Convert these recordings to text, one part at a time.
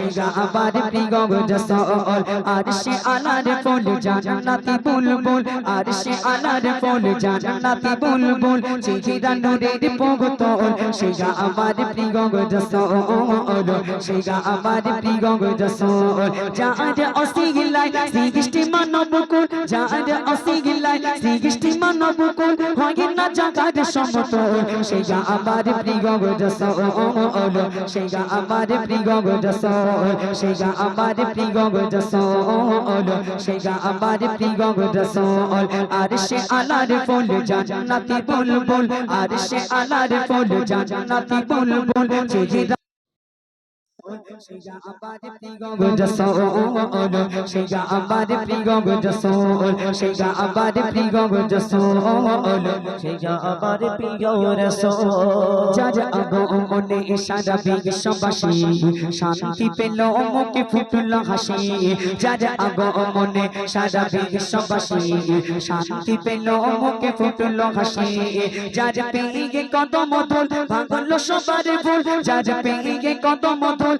সেগা আবার প্রিয় রসল আর সে আলার ফুল, জান্নাতি বুলবুল। আর সে আলার ফুল, জান্নাতি বুলবুল। চেহারা নূরের পগতল সেগা আবার প্রিয় রসল সেগা আবার প্রিয় রসল যার অসিগিলাই সৃষ্টি মানব কুল, যার অসিগিলাই সৃষ্টি মানব কুল, হয় না জাগার সমতল। সেগা আবার প্রিয় রসল সেগা আবার প্রিয় রসল সেগা আমার প্রিয় রসল সেগা আমার প্রিয় রসল। আর সে আলার ফুল জান্নাতি বুলবুল, আর সে আলার ফুল জান্নাতি বুলবুল। শান্তি পেল মুখে ফুটল হাসি যার আগমনে সারা বিশ্ববাসী শান্তি পেল মুখে ফুটল হাসি যার পেয়ে কদম ধুল ভাঙল সবার ভুল যার পেয়ে কদম ধুল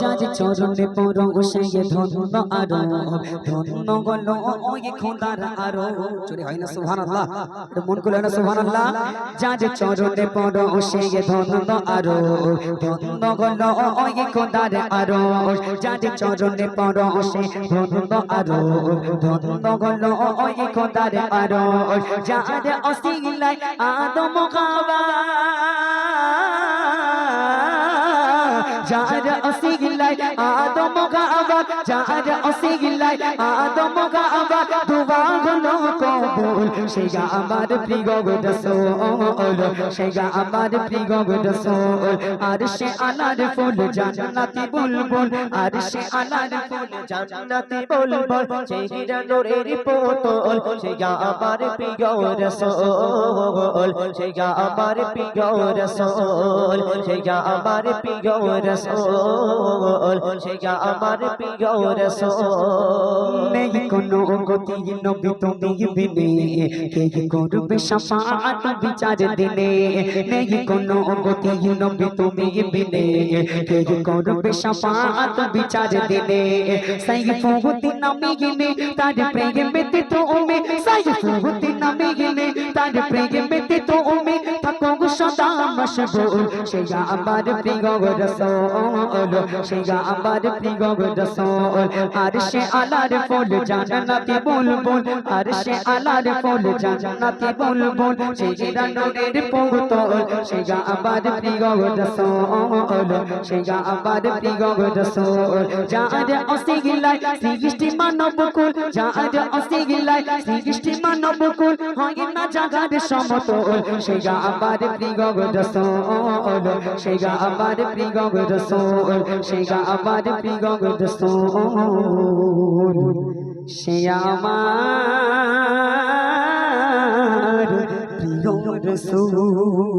যার চরণে পড়ো সে ধন্য আরও, ধন্য গল ওই খোদার আরও। চুরি হয় না, সুবহানাল্লাহ। মন করে না, সুবহানাল্লাহ? যার চরণে পড়ো সে ধন্য আরও, ধন্য গল ওই খোদার আরও। যার চরণে পড়ো ধন্য আরও, ধন্য গল ওই খোদার আরও। যার অসিলাই আদম খাবা যার অসিগিলাই আদম গাবা যার অসিগিলাই আদম গাবা দুবা হলো কবুল সেগা আমার প্রিয় রসল সেগা আমার প্রিয় রসল আর সে আনার ফুল জান্নাতি বুলবুল আর সে আনার ফুল জান্নাতি বলব সেই নূরের পোতল সেই আমার প্রিয় রসল সেই আমার প্রিয় রসল সেই আমার প্রিয় রসল সেই আমার প্রিয় রসল নেই কোনো গতি নবী তুমি বিনে কে করবে শাফাআত বিচার দিনে নেই কোনো গতি নবী তুমি বিনে কে করবে শাফাআত বিচার দিনে সাইফুতি নামে গিনে তার প্রেমেতে তো ওমে সাইফুতি নামে গিনে তার প্রেমেতে তো ওমে থাকো গো সদা মশগুল সেগা আমার প্রিয় রসল সেগা আমার প্রিয় রসল। আর সে আলার ফুল জান্নাতি বুলবুল, আর সে আলার ফুল জান্নাতি বুলবুল। সেগা নূরের পুতল সেগা আমার প্রিয় রসল সেগা আমার প্রিয় রসল। যার অসিগিলাই সৃষ্টি মানব কুল যার অসিগিলাই সৃষ্টি মানব কুল হয় না জাগার সমতল। সেগা আমার প্রিয় রসল সেগা আমার প্রিগগ রসল সেগা আমার প্রিগগ রসল সে আমার প্রিয় রসুল